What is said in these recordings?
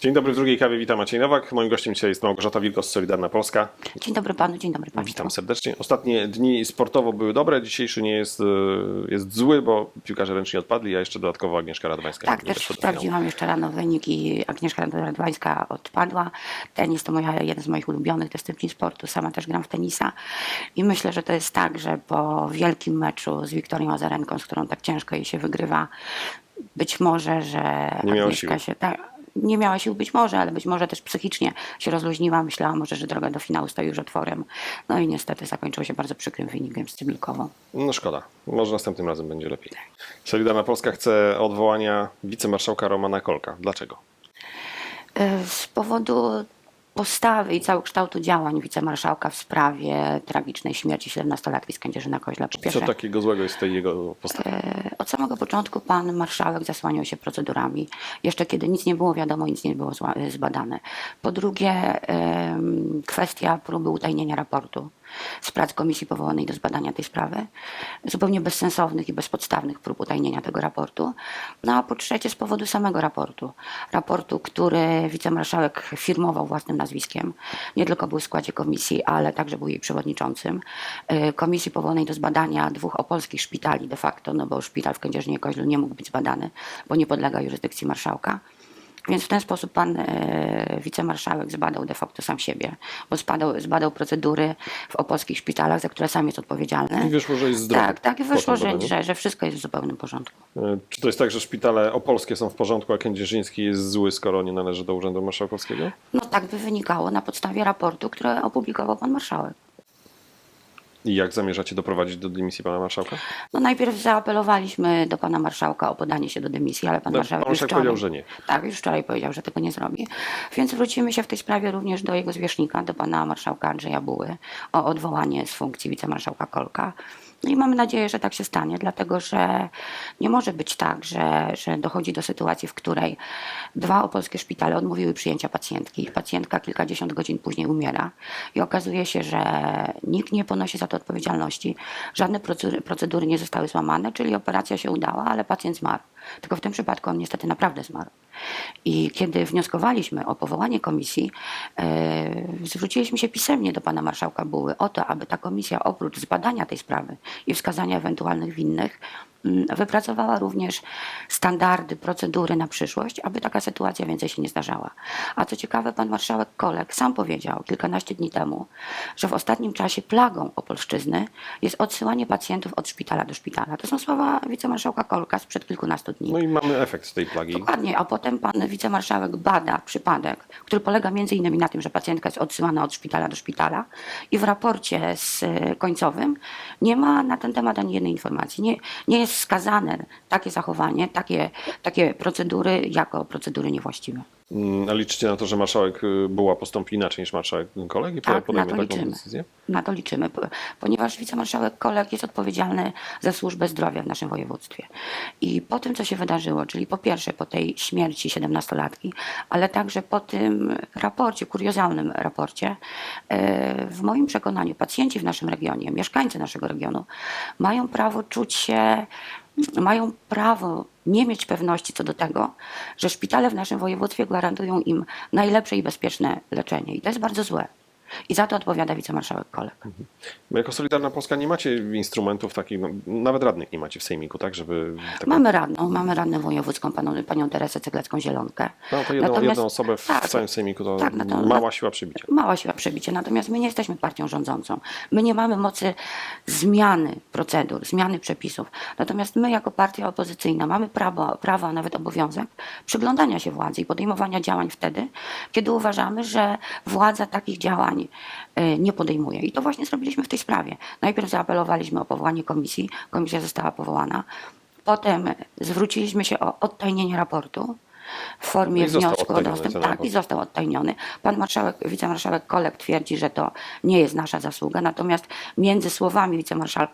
Dzień dobry w drugiej kawie, witam Maciej Nowak. Moim gościem dzisiaj jest Małgorzata Wilkos, Solidarna Polska. Dzień dobry panu, dzień dobry państwu. Witam serdecznie. Ostatnie dni sportowo były dobre, dzisiejszy nie jest, e, jest zły, bo piłkarze ręczni odpadli, a jeszcze dodatkowo Agnieszka Radwańska. Tak, też sprawdziłam jeszcze rano wyniki. Agnieszka Radwańska odpadła. Tenis to moja, jeden z moich ulubionych dyscyplin sportu. Sama też gram w tenisa. I myślę, że to jest tak, że po wielkim meczu z Wiktorią Azarenką, z którą tak ciężko jej się wygrywa, być może, że Nie Agnieszka siły. się... Tak, nie miała sił być może, ale być może też psychicznie się rozluźniła. Myślała może, że droga do finału stoi już otworem. No i niestety zakończyło się bardzo przykrym wynikiem z Cybulkową. No szkoda, może następnym razem będzie lepiej. Solidarna Polska chce odwołania wicemarszałka Romana Kolka. Dlaczego? E, Z powodu postawy i całokształtu działań wicemarszałka w sprawie tragicznej śmierci 17-latki z Kędzierzyna Koźla. Co takiego złego jest w tej jego postawie? e, od samego początku pan marszałek zasłaniał się procedurami, jeszcze kiedy nic nie było wiadomo, nic nie było e, zbadane. Po drugie, kwestia próby utajnienia raportu z prac komisji powołanej do zbadania tej sprawy, zupełnie bezsensownych i bezpodstawnych prób utajnienia tego raportu. No a po trzecie, z powodu samego raportu. Raportu, który wicemarszałek firmował własnym nazwiskiem. Nie tylko był w składzie komisji, ale także był jej przewodniczącym. Y, Komisji powołanej do zbadania dwóch opolskich szpitali de facto, no bo szpital w Kędzierzynie Koźlu nie mógł być zbadany, bo nie podlega jurysdykcji marszałka. Więc w ten sposób pan e, wicemarszałek zbadał de facto sam siebie, bo zbadał, zbadał procedury w opolskich szpitalach, za które sam jest odpowiedzialny. I wyszło, że jest zdrowy. Tak, tak, i wyszło, że, że, że wszystko jest w zupełnym porządku. E, Czy to jest tak, że szpitale opolskie są w porządku, a kędzierzyński jest zły, skoro nie należy do Urzędu Marszałkowskiego? No tak by wynikało na podstawie raportu, który opublikował pan marszałek. I jak zamierzacie doprowadzić do dymisji pana marszałka? No najpierw zaapelowaliśmy do pana marszałka o podanie się do dymisji, ale pan No, marszałek pan już wczoraj, powiedział, że nie. Tak, już wczoraj powiedział, że tego nie zrobi. Więc wrócimy się w tej sprawie również do jego zwierzchnika, do pana marszałka Andrzeja Buły o odwołanie z funkcji wicemarszałka Kolka. No i mamy nadzieję, że tak się stanie, dlatego że nie może być tak, że, że dochodzi do sytuacji, w której dwa opolskie szpitale odmówiły przyjęcia pacjentki. Pacjentka kilkadziesiąt godzin później umiera i okazuje się, że nikt nie ponosi za to odpowiedzialności. Żadne procedury, nie zostały złamane, czyli operacja się udała, ale pacjent zmarł. Tylko w tym przypadku on niestety naprawdę zmarł. I kiedy wnioskowaliśmy o powołanie komisji, e, zwróciliśmy się pisemnie do pana marszałka Buły o to, aby ta komisja oprócz zbadania tej sprawy i wskazania ewentualnych winnych, wypracowała również standardy, procedury na przyszłość, aby taka sytuacja więcej się nie zdarzała. A co ciekawe, pan marszałek Kolek sam powiedział kilkanaście dni temu, że w ostatnim czasie plagą Opolszczyzny jest odsyłanie pacjentów od szpitala do szpitala. To są słowa wicemarszałka Kolka sprzed kilkunastu dni. No i mamy efekt tej plagi. Dokładnie, a potem pan wicemarszałek bada przypadek, który polega między innymi na tym, że pacjentka jest odsyłana od szpitala do szpitala i w raporcie z końcowym nie ma na ten temat ani jednej informacji. Nie, nie jest wskazane takie zachowanie, takie, takie procedury jako procedury niewłaściwe. Mm, liczycie na to, że marszałek y, Buła postąpi inaczej niż marszałek kolegi i Tak, na podejmie to taką liczymy. decyzję? Na to liczymy, po- ponieważ wicemarszałek Kolek jest odpowiedzialny za służbę zdrowia w naszym województwie. I po tym, co się wydarzyło, czyli po pierwsze po tej śmierci 17-latki, ale także po tym raporcie, kuriozalnym raporcie, e, w moim przekonaniu pacjenci w naszym regionie, mieszkańcy naszego regionu mają prawo czuć się, mają prawo nie mieć pewności co do tego, że szpitale w naszym województwie gwarantują im najlepsze i bezpieczne leczenie. I to jest bardzo złe. I za to odpowiada wicemarszałek Kolek. Bo jako Solidarna Polska nie macie instrumentów takich, no, nawet radnych nie macie w Sejmiku, tak, żeby... Taką, Mamy radną, mamy radnę wojewódzką, panią, panią Teresę Ceglecką-Zielonkę. No to jedną, Natomiast- jedną osobę w, tak, w całym Sejmiku to tak, mała siła przybicia. Mała siła przebicia, natomiast my nie jesteśmy partią rządzącą. My nie mamy mocy zmiany procedur, zmiany przepisów. Natomiast my jako partia opozycyjna mamy prawo, prawo a nawet obowiązek przyglądania się władzy i podejmowania działań wtedy, kiedy uważamy, że władza takich działań e, nie podejmuje. I to właśnie zrobiliśmy w tej sprawie. Najpierw zaapelowaliśmy o powołanie komisji, komisja została powołana. Potem zwróciliśmy się o odtajnienie raportu. W formie No wniosku o dostęp. Tak, i został odtajniony. Pan marszałek, wicemarszałek Kolek twierdzi, że to nie jest nasza zasługa, natomiast między słowami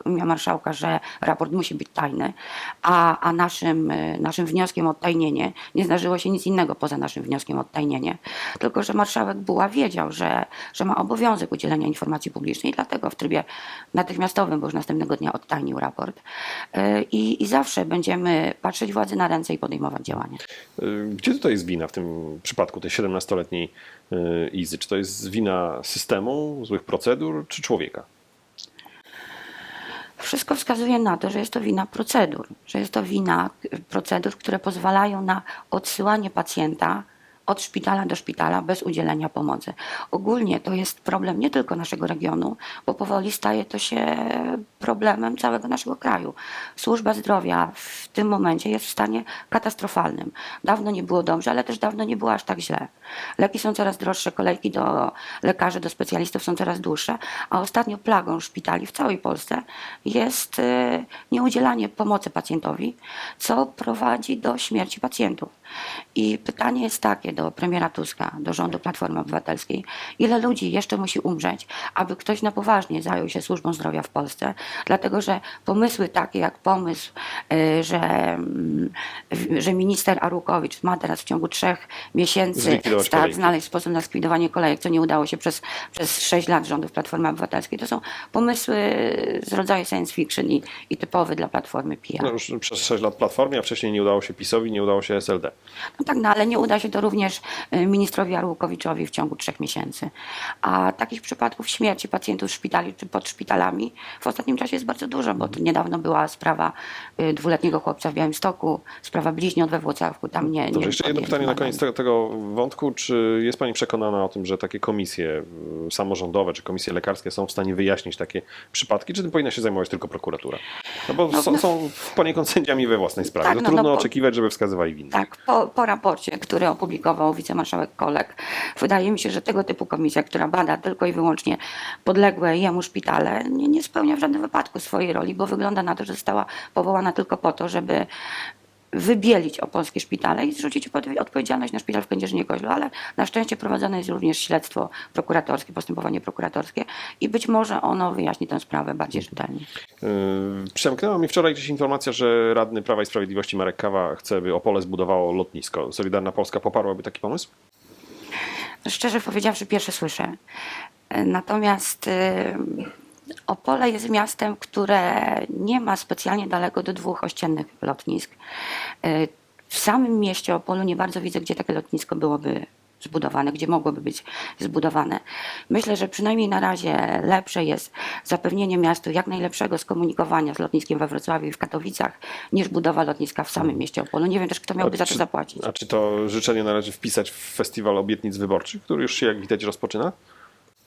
wicemarszałka, że raport musi być tajny, a, a naszym, y, naszym wnioskiem o odtajnienie nie zdarzyło się nic innego poza naszym wnioskiem o odtajnienie, tylko że marszałek Buła wiedział, że, że ma obowiązek udzielenia informacji publicznej i dlatego w trybie natychmiastowym, bo już następnego dnia odtajnił raport. Y, I, I zawsze będziemy patrzeć władzy na ręce i podejmować działania. Gdzie tutaj jest wina w tym przypadku tej 17-letniej y, Izy? Czy to jest wina systemu, złych procedur, czy człowieka? Wszystko wskazuje na to, że jest to wina procedur, że jest to wina procedur, które pozwalają na odsyłanie pacjenta od szpitala do szpitala bez udzielenia pomocy. Ogólnie to jest problem nie tylko naszego regionu, bo powoli staje to się problemem całego naszego kraju. Służba zdrowia w tym momencie jest w stanie katastrofalnym. Dawno nie było dobrze, ale też dawno nie było aż tak źle. Leki są coraz droższe, kolejki do lekarzy, do specjalistów są coraz dłuższe, a ostatnio plagą szpitali w całej Polsce jest y, nieudzielanie pomocy pacjentowi, co prowadzi do śmierci pacjentów. I pytanie jest takie do premiera Tuska, do rządu Platformy Obywatelskiej, ile ludzi jeszcze musi umrzeć, aby ktoś na poważnie zajął się służbą zdrowia w Polsce, dlatego że pomysły takie jak pomysł, y, że, mm, że minister Arłukowicz ma teraz w ciągu trzech miesięcy tak, znaleźć sposób na zlikwidowanie kolejek, co nie udało się przez, przez 6 lat rządów Platformy Obywatelskiej. To są pomysły z rodzaju science fiction i, i typowy dla Platformy PR. No już przez 6 lat Platformie, a wcześniej nie udało się PiSowi, nie udało się SLD. No tak, no ale nie uda się to również y, ministrowi Arłukowiczowi w ciągu trzech miesięcy. A takich przypadków śmierci pacjentów w szpitali czy pod szpitalami w ostatnim czasie jest bardzo dużo, bo niedawno była sprawa y, dwuletniego chłopca w Białymstoku, sprawa bliźniąt we Włocławku, tam nie... Dobrze, nie jeszcze jedno pytanie na koniec tego, tego wątku. Czy jest Pani przekonana o tym, że takie komisje y, samorządowe czy komisje lekarskie są w stanie wyjaśnić takie przypadki, czy tym powinna się zajmować tylko prokuratura? No bo No, są, no- są poniekąd sędziami we własnej sprawie. Tak, to no, trudno no oczekiwać, żeby wskazywali winnych. Tak, po, po raporcie, który opublikował wicemarszałek Kolek, wydaje mi się, że tego typu komisja, która bada tylko i wyłącznie podległe jemu szpitale, nie, nie spełnia w żadnym wypadku swojej roli, bo wygląda na to, że została powołana tylko po to, żeby wybielić opolskie szpitale i zrzucić odpowiedzialność na szpital w Kędzierzynie-Koźlu, ale na szczęście prowadzone jest również śledztwo prokuratorskie, postępowanie prokuratorskie i być może ono wyjaśni tę sprawę bardziej rzetelnie. Yy, Przemknęła mi wczoraj gdzieś informacja, że radny Prawa i Sprawiedliwości Marek Kawa chce, by Opole zbudowało lotnisko. Solidarna Polska poparłaby taki pomysł? Szczerze powiedziawszy, pierwsze słyszę. E, Natomiast y, Opole jest miastem, które nie ma specjalnie daleko do dwóch ościennych lotnisk. Y, W samym mieście Opolu nie bardzo widzę, gdzie takie lotnisko byłoby zbudowane, gdzie mogłoby być zbudowane. Myślę, że przynajmniej na razie lepsze jest zapewnienie miastu jak najlepszego skomunikowania z lotniskiem we Wrocławiu i w Katowicach, niż budowa lotniska w samym mieście Opolu. Nie wiem też, kto miałby za to czy, zapłacić. a czy to życzenie należy wpisać w festiwal obietnic wyborczych, który już się, jak widać, rozpoczyna?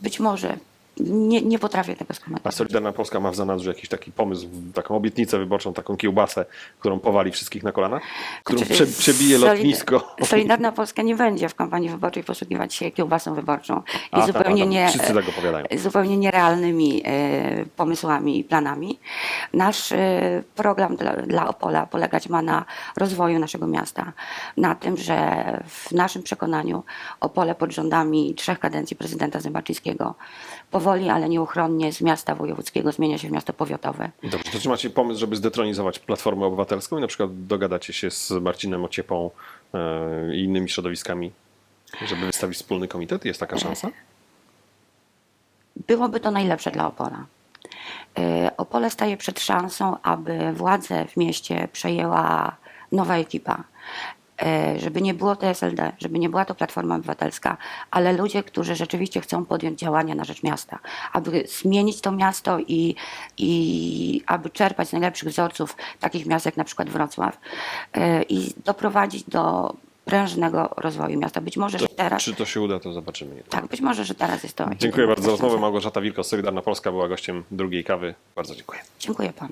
Być może. Nie, nie potrafię tego A skomentować. Solidarna Polska ma w zanadrzu jakiś taki pomysł, taką obietnicę wyborczą, taką kiełbasę, którą powali wszystkich na kolana? Którą Znaczy, prze, przebije Solid- lotnisko. Solidarna Polska nie będzie w kampanii wyborczej posługiwać się kiełbasą wyborczą i A, tam, zupełnie, a, tam nie, wszyscy tak zupełnie nierealnymi e, pomysłami i planami. Nasz e, program dla, dla Opola polegać ma na rozwoju naszego miasta, na tym, że w naszym przekonaniu Opole pod rządami trzech kadencji prezydenta Zębaczyńskiego powoli, ale nieuchronnie z miasta wojewódzkiego zmienia się w miasto powiatowe. Dobrze, to czy macie pomysł, żeby zdetronizować Platformę Obywatelską i na przykład dogadacie się z Marcinem Ociepą e, i innymi środowiskami, żeby wystawić wspólny komitet? Jest taka szansa? byłoby to najlepsze dla Opola. Y, Opole staje przed szansą, aby władzę w mieście przejęła nowa ekipa. Y, Żeby nie było to SLD, żeby nie była to Platforma Obywatelska, ale ludzie, którzy rzeczywiście chcą podjąć działania na rzecz miasta, aby zmienić to miasto i, i aby czerpać z najlepszych wzorców takich miast jak na przykład Wrocław y, i doprowadzić do prężnego rozwoju miasta. Być może, że teraz, Czy to się uda, to zobaczymy. tak, być może, że teraz jest to. Dziękuję bardzo za rozmowę. Małgorzata Wilko, Solidarna Polska była gościem drugiej kawy. Bardzo dziękuję. Dziękuję panu.